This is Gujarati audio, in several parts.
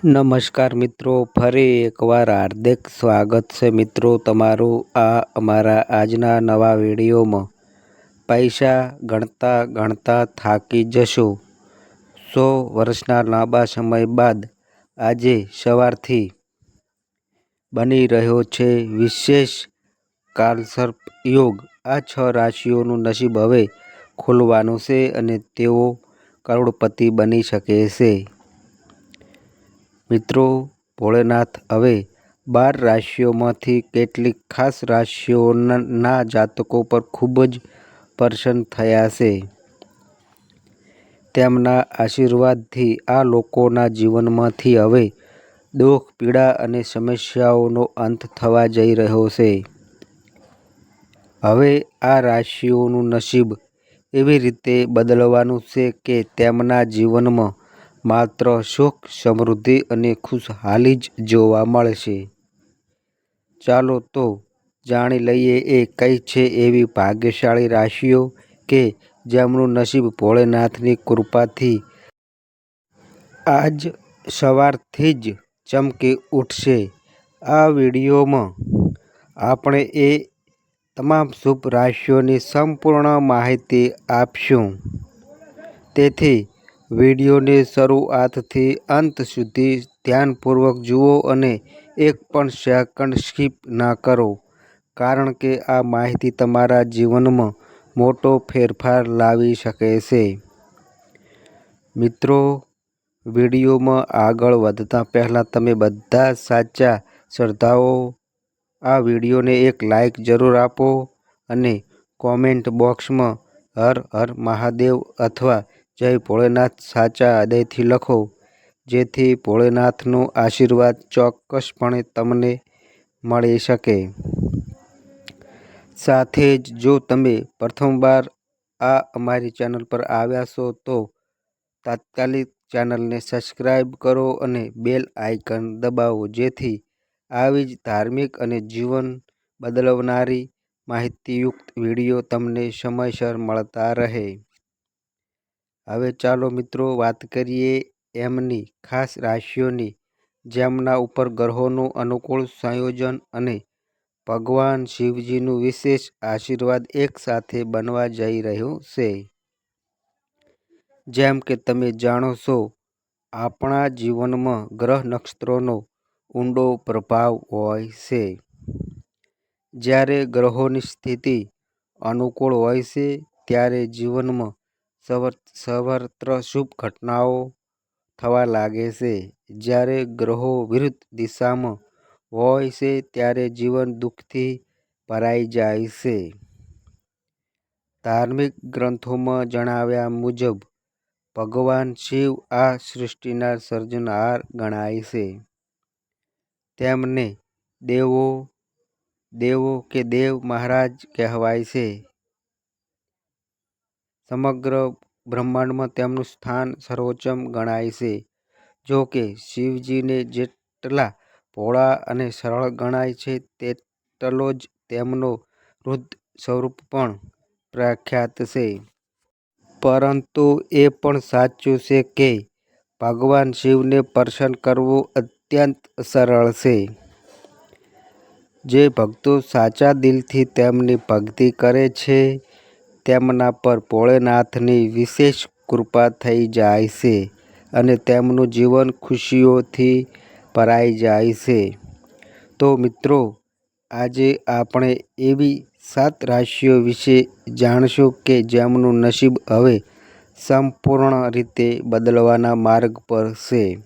નમસ્કાર મિત્રો, ફરી એકવાર હાર્દિક સ્વાગત છે મિત્રો તમારું આ અમારા આજના નવા વિડીયોમાં. પૈસા ગણતા ગણતા થાકી જશો. સો વર્ષના લાંબા સમય બાદ આજે સવારથી બની રહ્યો છે વિશેષ કાલસર્પ યોગ. આ છ રાશિઓનું નસીબ હવે ખોલવાનું છે અને તેઓ કરોડપતિ બની શકે છે. મિત્રો, ભોળેનાથ હવે બાર રાશિઓમાંથી કેટલીક ખાસ રાશિઓના જાતકો પર ખૂબ જ પ્રસન્ન થયા છે. તેમના આશીર્વાદથી આ લોકોના જીવનમાંથી હવે દુઃખ, પીડા અને સમસ્યાઓનો અંત થવા જઈ રહ્યો છે. હવે આ રાશિઓનું નસીબ એવી રીતે બદલવાનું છે કે તેમના જીવનમાં માત્ર સુખ, સમૃદ્ધિ અને ખુશહાલી જ જોવા મળશે. ચાલો તો જાણી લઈએ એ કઈ છે એવી ભાગ્યશાળી રાશિઓ કે જેમનું નસીબ ભોળેનાથની કૃપાથી આજ સવારથી જ ચમકી ઉઠશે. આ વિડીયોમાં આપણે એ તમામ શુભ રાશિઓની સંપૂર્ણ માહિતી આપશું. તેથી વિડીયોને શરૂઆતથી અંત સુધી ધ્યાનપૂર્વક જુઓ અને એક પણ સેકન્ડ સ્કીપ ના કરો. કારણ કે આ માહિતી તમારા જીવનમાં મોટો ફેરફાર લાવી શકે છે. મિત્રો, વિડીયોમાં આગળ વધતા પહેલાં તમે બધા સાચા શ્રદ્ધાઓ. આ વિડીયોને એક લાઈક જરૂર આપો અને કોમેન્ટ બોક્સમાં હર હર મહાદેવ અથવા જય ભોળેનાથ સાચા હૃદયથી લખો, જેથી ભોળેનાથનો આશીર્વાદ ચોક્કસપણે તમને મળી શકે. સાથે જ જો તમે પ્રથમવાર આ અમારી ચેનલ પર આવ્યા છો, તો તાત્કાલિક ચેનલને સબસ્ક્રાઈબ કરો અને બેલ આઇકન દબાવો, જેથી આવી જ ધાર્મિક અને જીવન બદલવનારી માહિતીયુક્ત વીડિયો તમને સમયસર મળતા રહે. હવે ચાલો મિત્રો વાત કરીએ એમની ખાસ રાશિઓની, જેમના ઉપર ગ્રહોનું અનુકૂળ સંયોજન અને ભગવાન શિવજીનું વિશેષ આશીર્વાદ એકસાથે બનવા જઈ રહ્યું છે. જેમ કે તમે જાણો છો, આપણા જીવનમાં ગ્રહ નક્ષત્રોનો ઊંડો પ્રભાવ હોય છે. જ્યારે ગ્રહોની સ્થિતિ અનુકૂળ હોય છે, ત્યારે જીવનમાં સર્વત્ર શુભ ઘટનાઓ થવા લાગે છે. જ્યારે ગ્રહો વિરુદ્ધ દિશામાં હોય છે, ત્યારે જીવન દુઃખથી ભરાઈ જાય છે. ધાર્મિક ગ્રંથોમાં જણાવ્યા મુજબ, ભગવાન શિવ આ સૃષ્ટિના સર્જનહાર ગણાય છે. તેમને દેવો દેવો કે દેવ મહારાજ કહેવાય છે. સમગ્ર બ્રહ્માંડમાં તેમનું સ્થાન સર્વોચ્ચમ ગણાય છે. જો કે, શિવજીને જેટલા ભોળા અને સરળ ગણાય છે, તેટલો જ તેમનો રુદ્ર સ્વરૂપ પણ પ્રખ્યાત છે. પરંતુ એ પણ સાચું છે કે, ભગવાન શિવને દર્શન કરવું અત્યંત સરળ છે. જે ભક્તો સાચા દિલથી તેમની ભક્તિ કરે છે તેમના પર ભોળેનાથની વિશેષ કૃપા થઈ જાય છે અને તેમનું જીવન ખુશીઓથી ભરાઈ જાય છે. તો મિત્રો, આજે આપણે એવી સાત રાશિઓ વિશે જાણશું કે જેમનું નસીબ હવે સંપૂર્ણ રીતે બદલવાના માર્ગ પર છે.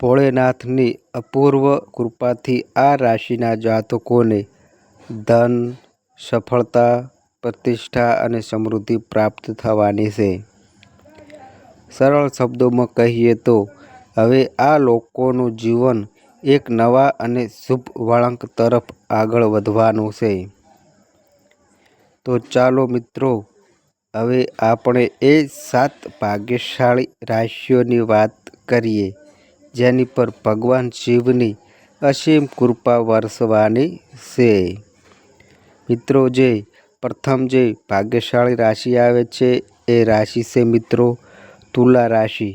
ભોળેનાથની અપૂર્વ કૃપાથી આ રાશિના જાતકોને ધન, સફળતા પ્રતિષ્ઠા અને સમૃદ્ધિ પ્રાપ્ત થવાની છે. સરળ શબ્દોમાં કહીએ તો, હવે આ લોકોનું જીવન એક નવા અને શુભ વળાંક તરફ આગળ વધવાનું છે. તો ચાલો મિત્રો, હવે આપણે એ સાત ભાગ્યશાળી રાશિઓની વાત કરીએ, જેની પર ભગવાન શિવની અસીમ કૃપા વરસવાની છે. મિત્રો, જે પ્રથમ જે ભાગ્યશાળી રાશિ આવે છે એ રાશિ છે મિત્રો તુલા રાશિ.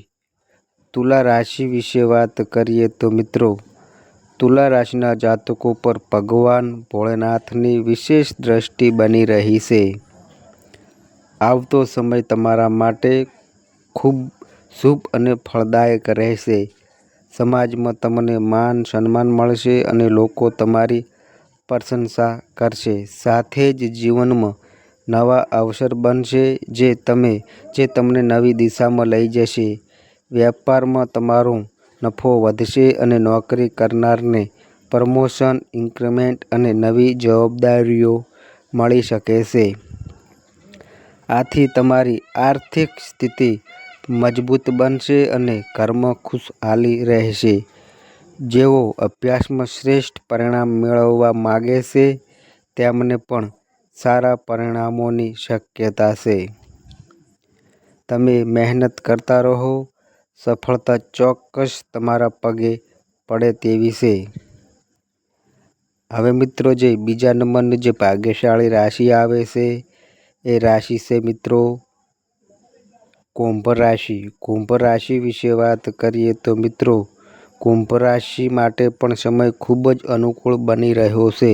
તુલા રાશિ વિશે વાત કરીએ તો મિત્રો તુલા રાશિના જાતકો પર ભગવાન ભોળેનાથની વિશેષ દ્રષ્ટિ બની રહી છે. આવતો સમય તમારા માટે ખૂબ શુભ અને ફળદાયક રહેશે. સમાજમાં તમને માન સન્માન મળશે અને લોકો તમારી પ્રશંસા કરશે. સાથે જ જીવનમાં નવા અવસર બનશે જે તમે, જે તમને નવી દિશામાં લઈ જશે. વેપારમાં તમારો નફો વધશે અને નોકરી કરનારને પ્રમોશન, ઇન્ક્રીમેન્ટ અને નવી જવાબદારીઓ મળી શકે છે. આથી તમારી આર્થિક સ્થિતિ મજબૂત બનશે અને ઘરમાં ખુશહાલી રહેશે. જેઓ અભ્યાસમાં શ્રેષ્ઠ પરિણામ મેળવવા માગે છે, તેમને પણ સારા પરિણામોની શક્યતા છે. તમે મહેનત કરતા રહો, સફળતા ચોક્કસ તમારા પગે પડે તેવી છે. હવે મિત્રો, જે બીજા નંબરની જે ભાગ્યશાળી રાશિ આવે છે, એ રાશિ છે મિત્રો, કુંભ રાશિ. કુંભ રાશિ વિશે વાત કરીએ તો મિત્રો કુંભ રાશિ માટે પણ સમય ખૂબ જ અનુકૂળ બની રહ્યો છે.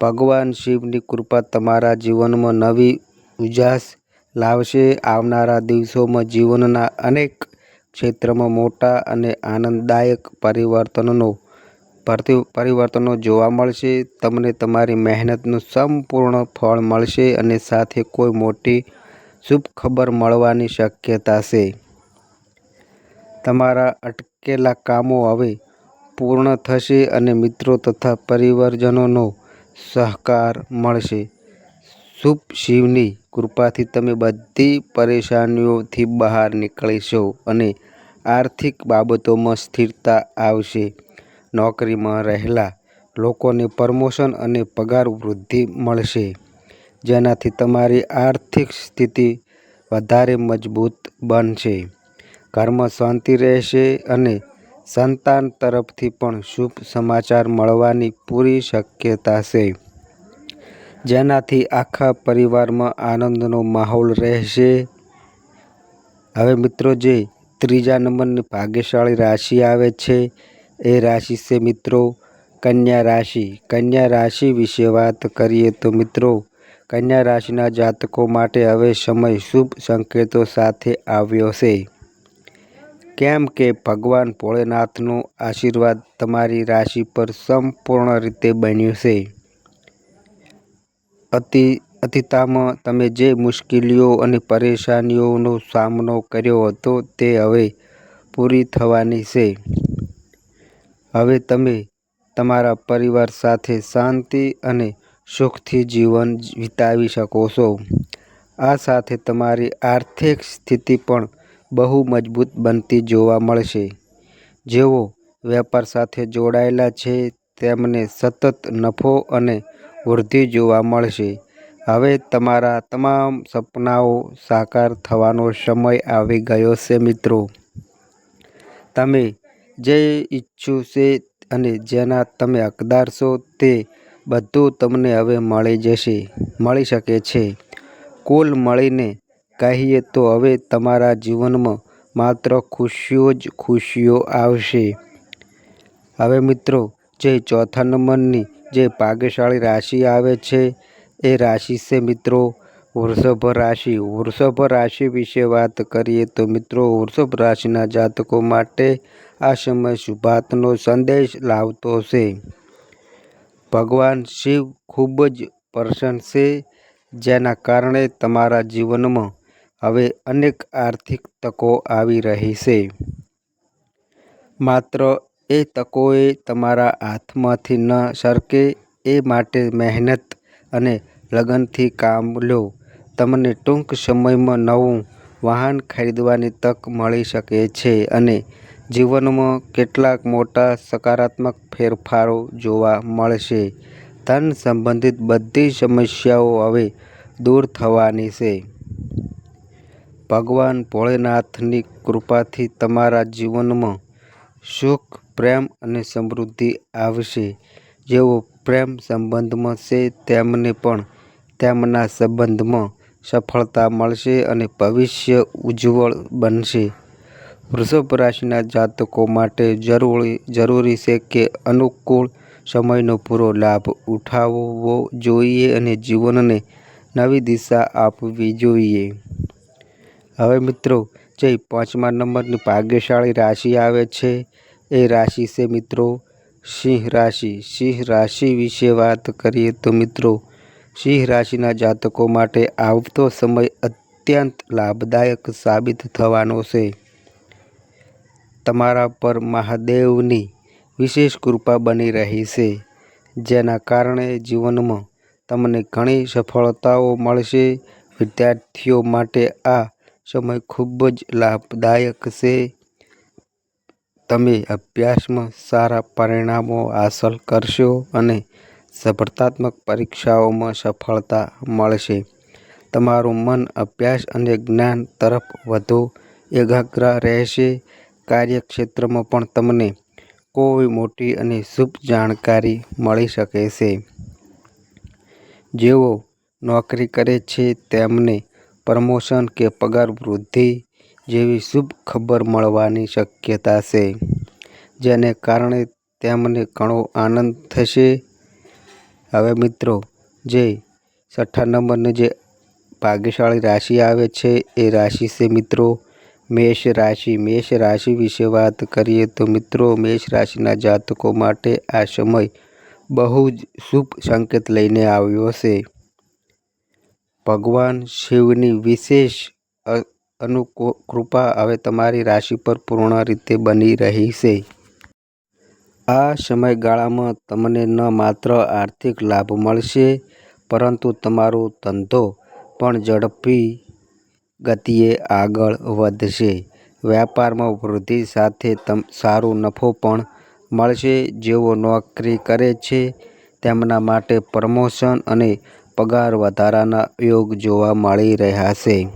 ભગવાન શિવની કૃપા તમારા જીવનમાં નવી ઉજાસ લાવશે. આવનારા દિવસોમાં જીવનના અનેક ક્ષેત્રમાં મોટા અને આનંદદાયક પરિવર્તનનો પરિવર્તનો જોવા મળશે. તમને તમારી મહેનતનું સંપૂર્ણ ફળ મળશે અને સાથે કોઈ મોટી શુભ ખબર મળવાની શક્યતા છે. તમારા અટકેલા કામો હવે પૂર્ણ થશે અને મિત્રો તથા પરિવારજનોનો સહકાર મળશે. શુભ શિવની કૃપાથી તમે બધી પરેશાનીઓથી બહાર નીકળશો અને આર્થિક બાબતોમાં સ્થિરતા આવશે. નોકરીમાં રહેલા લોકોને પ્રમોશન અને પગાર વૃદ્ધિ મળશે, જેનાથી તમારી આર્થિક સ્થિતિ વધારે મજબૂત બનશે. ઘરમાં શાંતિ રહેશે અને સંતાન તરફથી પણ શુભ સમાચાર મળવાની પૂરી શક્યતા છે. જેનાથી આખા પરિવારમાં આનંદનો માહોલ રહેશે. હવે મિત્રો જે ત્રીજા નંબરની ભાગ્યશાળી રાશિ આવે છે, એ રાશિ છે મિત્રો કન્યા રાશિ. કન્યા રાશિ વિશે વાત કરીએ તો મિત્રો કન્યા રાશિના જાતકો માટે હવે સમય શુભ સંકેતો સાથે આવ્યો છે. કેમ કે ભગવાન ભોળેનાથનો આશીર્વાદ તમારી રાશિ પર સંપૂર્ણ રીતે બન્યું છે. અતિ, અતિતામાં તમે જે મુશ્કેલીઓ અને પરેશાનીઓનો સામનો કર્યો હતો તે હવે પૂરી થવાની છે. હવે તમે તમારા પરિવાર સાથે શાંતિ અને સુખથી જીવન વિતાવી શકો છો. આ સાથે તમારી આર્થિક સ્થિતિ પણ બહુ મજબૂત બનતી જોવા મળશે. જેઓ વેપાર સાથે જોડાયેલા છે, તેમને સતત નફો અને વૃદ્ધિ જોવા મળશે. હવે તમારા તમામ સપનાઓ સાકાર થવાનો સમય આવી ગયો છે, મિત્રો. તમે જે ઈચ્છો છે અને જેના તમે હકદાર છો, તે બધું તમને હવે મળી જશે, મળી શકે છે. કુલ મળીને કહીએ તો હવે તમારા જીવનમાં માત્ર ખુશીઓ જ ખુશીઓ આવશે. હવે મિત્રો, જે ચોથા નંબરની જે ભાગ્યશાળી રાશિ આવે છે, એ રાશિ છે મિત્રો વૃષભ રાશિ. વૃષભ રાશિ વિશે વાત કરીએ તો મિત્રો, વૃષભ રાશિના જાતકો માટે આ સમય શુભાતનો સંદેશ લાવતો છે. ભગવાન શિવ ખૂબ જ પ્રસન્ન છે, જેના કારણે તમારા જીવનમાં હવે અનેક આર્થિક તકો આવી રહી છે. માત્ર એ તકોએ તમારા હાથમાંથી ન સરકે, એ માટે મહેનત અને લગનથી કામ લો. તમને ટૂંક સમયમાં નવું વાહન ખરીદવાની તક મળી શકે છે અને જીવનમાં કેટલાક મોટા સકારાત્મક ફેરફારો જોવા મળશે. ધન સંબંધિત બધી સમસ્યાઓ હવે દૂર થવાની છે. ભગવાન ભોળેનાથની કૃપાથી તમારા જીવનમાં સુખ, પ્રેમ અને સમૃદ્ધિ આવશે. જેઓ પ્રેમ સંબંધમાં છે, તેમને પણ તેમના સંબંધમાં સફળતા મળશે અને ભવિષ્ય ઉજ્જવળ બનશે. વૃષભ રાશિના જાતકો માટે જરૂરી જરૂરી છે કે અનુકૂળ સમયનો પૂરો લાભ ઉઠાવવો જોઈએ અને જીવનને નવી દિશા આપવી જોઈએ. હવે મિત્રો, જે પાંચમા નંબરની ભાગ્યશાળી રાશિ આવે છે, એ રાશિ છે મિત્રો સિંહ રાશિ. સિંહ રાશિ વિશે વાત કરીએ તો મિત્રો, સિંહ રાશિના જાતકો માટે આવતો સમય અત્યંત લાભદાયક સાબિત થવાનો છે. તમારા પર મહાદેવની વિશેષ કૃપા બની રહી છે, જેના કારણે જીવનમાં તમને ઘણી સફળતાઓ મળશે. વિદ્યાર્થીઓ માટે આ સમય ખૂબ જ લાભદાયક છે. તમે અભ્યાસમાં સારા પરિણામો હાંસલ કરશો અને સફળતાત્મક પરીક્ષાઓમાં સફળતા મળશે. તમારું મન અભ્યાસ અને જ્ઞાન તરફ વધુ એકાગ્ર રહેશે. કાર્યક્ષેત્રમાં પણ તમને કોઈ મોટી અને શુભ જાણકારી મળી શકે છે. જેઓ નોકરી કરે છે, તેમને પ્રમોશન કે પગાર વૃદ્ધિ જેવી શુભ ખબર મળવાની શક્યતા છે. જેને કારણે તેમને ઘણો આનંદ થશે. હવે મિત્રો, જે છઠ્ઠા નંબરની જે ભાગ્યશાળી રાશિ આવે છે, એ રાશિ છે મિત્રો મેષ રાશિ. મેષ રાશિ વિશે વાત કરીએ તો મિત્રો, મેષ રાશિના જાતકો માટે આ સમય બહુ જ શુભ સંકેત લઈને આવ્યો છે. ભગવાન શિવની વિશેષ અનુકૃપા હવે તમારી રાશિ પર પૂર્ણ રીતે બની રહી છે. આ સમયગાળામાં તમને ન માત્ર આર્થિક લાભ મળશે, પરંતુ તમારો ધંધો પણ ઝડપી ગતિએ આગળ વધશે. વ્યાપારમાં વૃદ્ધિ સાથે સારો નફો પણ મળશે. જેઓ નોકરી કરે છે, તેમના માટે પ્રમોશન અને પગાર વધારાના યોગ જોવા મળી રહ્યા છે.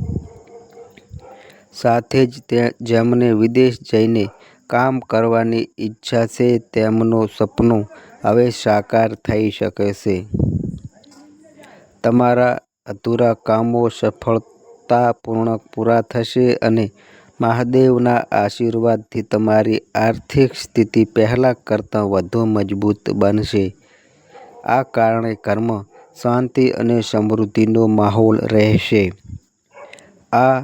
સાથે જ તે જેમને વિદેશ જઈને કામ કરવાની ઈચ્છા છે, તેમનું સપનું હવે સાકાર થઈ શકે છે. તમારા અધૂરા કામો સફળતાપૂર્વક પૂરા થશે અને મહાદેવના આશીર્વાદથી તમારી આર્થિક સ્થિતિ પહેલાં કરતાં વધુ મજબૂત બનશે. આ કારણે ઘરમાં શાંતિ અને સમૃદ્ધિનો માહોલ રહેશે. આ,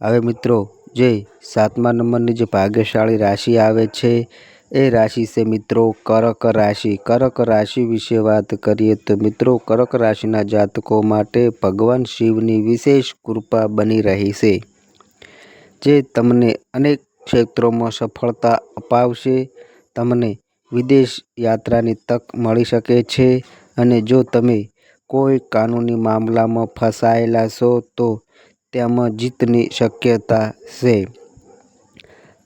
હવે મિત્રો, જે સાતમા નંબરની જે ભાગ્યશાળી રાશિ આવે છે, એ રાશિ છે મિત્રો કરક રાશિ. કરક રાશિ વિશે વાત કરીએ તો મિત્રો, કરક રાશિના જાતકો માટે ભગવાન શિવની વિશેષ કૃપા બની રહી છે, જે તમને અનેક ક્ષેત્રોમાં સફળતા અપાવશે. તમને વિદેશ યાત્રાની તક મળી શકે છે અને જો તમે કોઈ કાનૂની મામલામાં ફસાયેલા છો, તો તેમાં જીતની શક્યતા છે.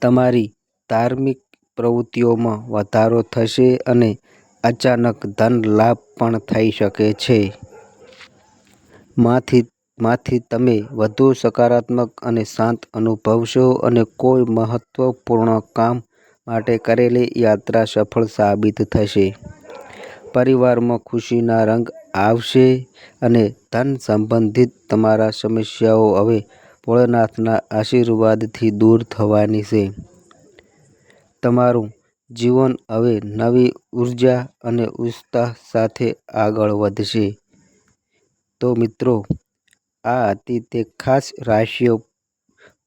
તમારી ધાર્મિક પ્રવૃત્તિઓમાં વધારો થશે અને અચાનક ધન લાભ પણ થઈ શકે છે. માંથી માંથી તમે વધુ સકારાત્મક અને શાંત અનુભવશો અને કોઈ મહત્વપૂર્ણ કામ માટે કરેલી યાત્રા સફળ સાબિત થશે. પરિવારમાં ખુશીના રંગ આવશે અને ધન સંબંધિત તમારા સમસ્યાઓ હવે ભોળેનાથના આશીર્વાદથી દૂર થવાની છે. તમારું જીવન હવે નવી ઊર્જા અને ઉત્સાહ સાથે આગળ વધશે. તો મિત્રો, આ હતી તે ખાસ રાશિઓ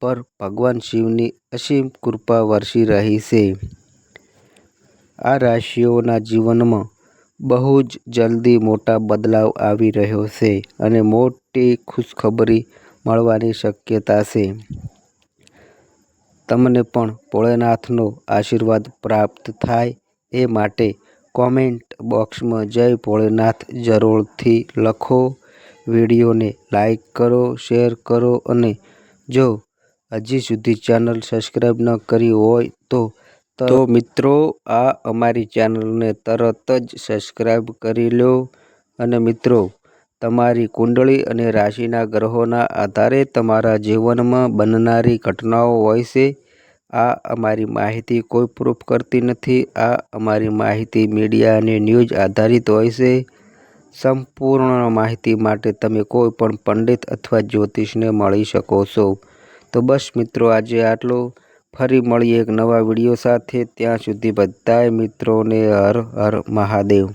પર ભગવાન શિવની અસીમ કૃપા વરસી રહી છે. આ રાશિઓના જીવનમાં બહુ જ જલ્દી મોટા બદલાવ આવી રહ્યો છે અને મોટી ખુશખબરી મળવાની શક્યતા છે. તમને પણ ભોળેનાથનો આશીર્વાદ પ્રાપ્ત થાય એ માટે કોમેન્ટ બોક્સમાં જય ભોળેનાથ જરૂરથી લખો, વિડીયોને લાઈક કરો, શેર કરો અને જો હજી સુધી ચેનલ સબસ્ક્રાઈબ ન કરી હોય તો તો મિત્રો, આ અમારી ચેનલને તરત જ સબસ્ક્રાઈબ કરી લો. અને મિત્રો, તમારી કુંડળી અને રાશિના ગ્રહોના આધારે તમારા જીવનમાં બનનારી ઘટનાઓ હોય છે. આ અમારી માહિતી કોઈ પ્રૂફ કરતી નથી. આ અમારી માહિતી મીડિયા અને ન્યૂઝ આધારિત હોય છે. સંપૂર્ણ માહિતી માટે તમે કોઈ પણ પંડિત અથવા જ્યોતિષને મળી શકો છો. તો બસ મિત્રો, આજે આટલું. ફરી મળીએ એક નવા વીડિયો સાથે. ત્યાં સુધી બધાય મિત્રોને હર હર મહાદેવ.